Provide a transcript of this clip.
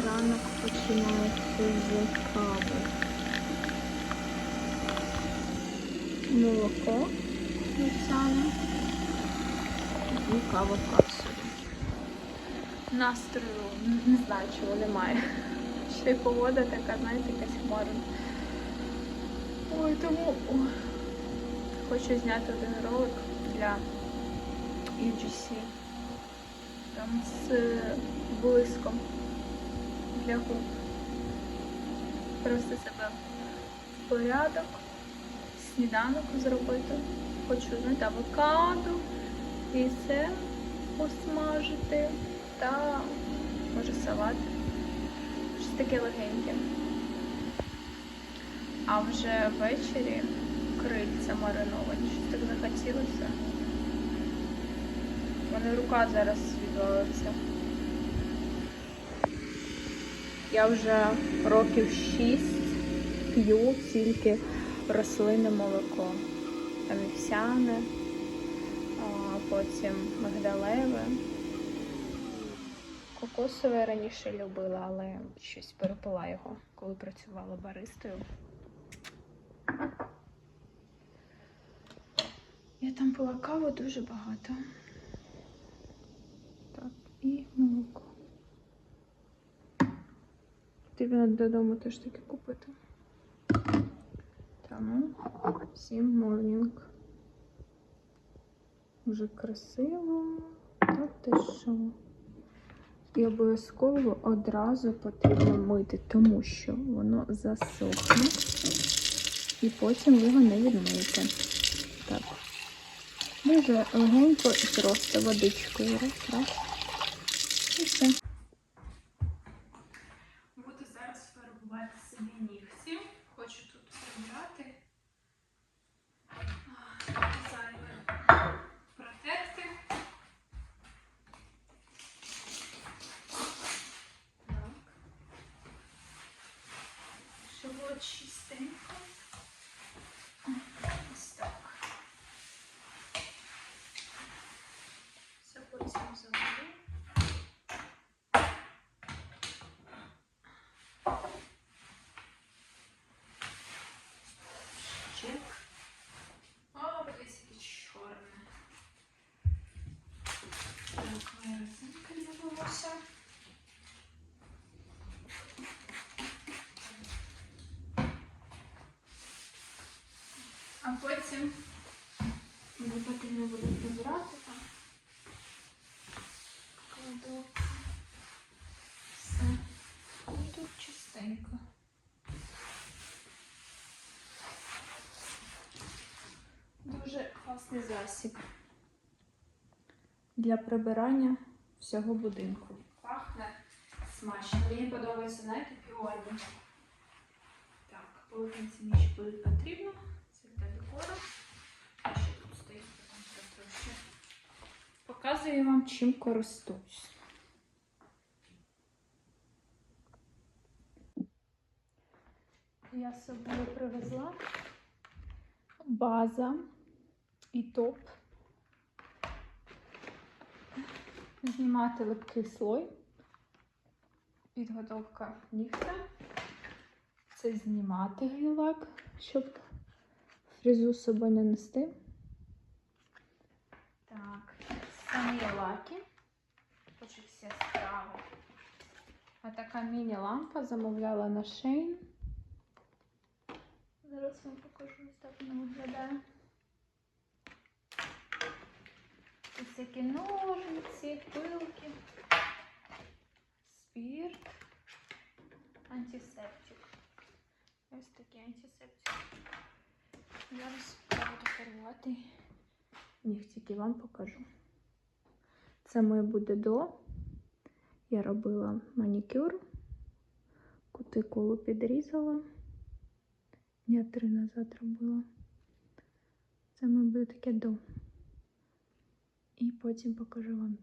ранок починається з кави. Молоко вівсяне і кава в капсулі. Настрою не знаю, чого немає. Ще й погода така, знаєте, якась хмарна. Ой, тому хочу зняти один ролик для UGC. Там з блиском губ. Просто себе в порядок, сніданок зробити. Хочу, знаєте, авокадо, яйце посмажити та може салат. Щось таке легеньке. А вже ввечері крильця мариновані. Щось так захотілося. У мене рука зараз відвалиться. Я вже років 6 п'ю тільки рослинне молоко. Там вівсяне, потім мигдалеве. Кокосове раніше любила, але щось перепила його, коли працювала баристою. Я там пила каву дуже багато. Так, і молоко. Потрібно додому теж таки купити. Тому всім морнінг. Дуже красиво. Та ти що? І обов'язково одразу потрібно мити, тому що воно засохне. І потім його не відмиєте. Так. Дуже легенько і просто водичкою. Раз, раз. І все. Буду зараз фарбувати собі нігті. Хочу тут прибрати. Зайве протерти. Так. Щоб було чистенько. Ось так. Все потім заведу. Чек. О, подивіться, яке чорне. Так, моя А потім мені потрібно буде прибирати там. Все. І тут чистенько. Дуже класний засіб для прибирання всього будинку. Пахне смачно. Мені подобається, знаєте, піоні. Так, полотенці мені ще будуть потрібно. Потім. Показую вам, чим користуюсь. Я з собою привезла база і топ. Знімати липкий слой. Підготовка нігтя. Це знімати гель-лак, щоб фрезу з собою не нести. Так, самі лаки. Хочу всі справи. А така міні-лампа замовляла на Шейн. Зараз вам покажу, ось так вона виглядає. Ось всякі ножниці, пилки, спірт, антисептик. Ось такий антисептик. Зараз я буду фарбувати нігтики вам покажу. Це моє буде до. Я робила манікюр, кутикулу підрізала. Дня три назад робила. Це моє буде таке до. І потім покажу вам.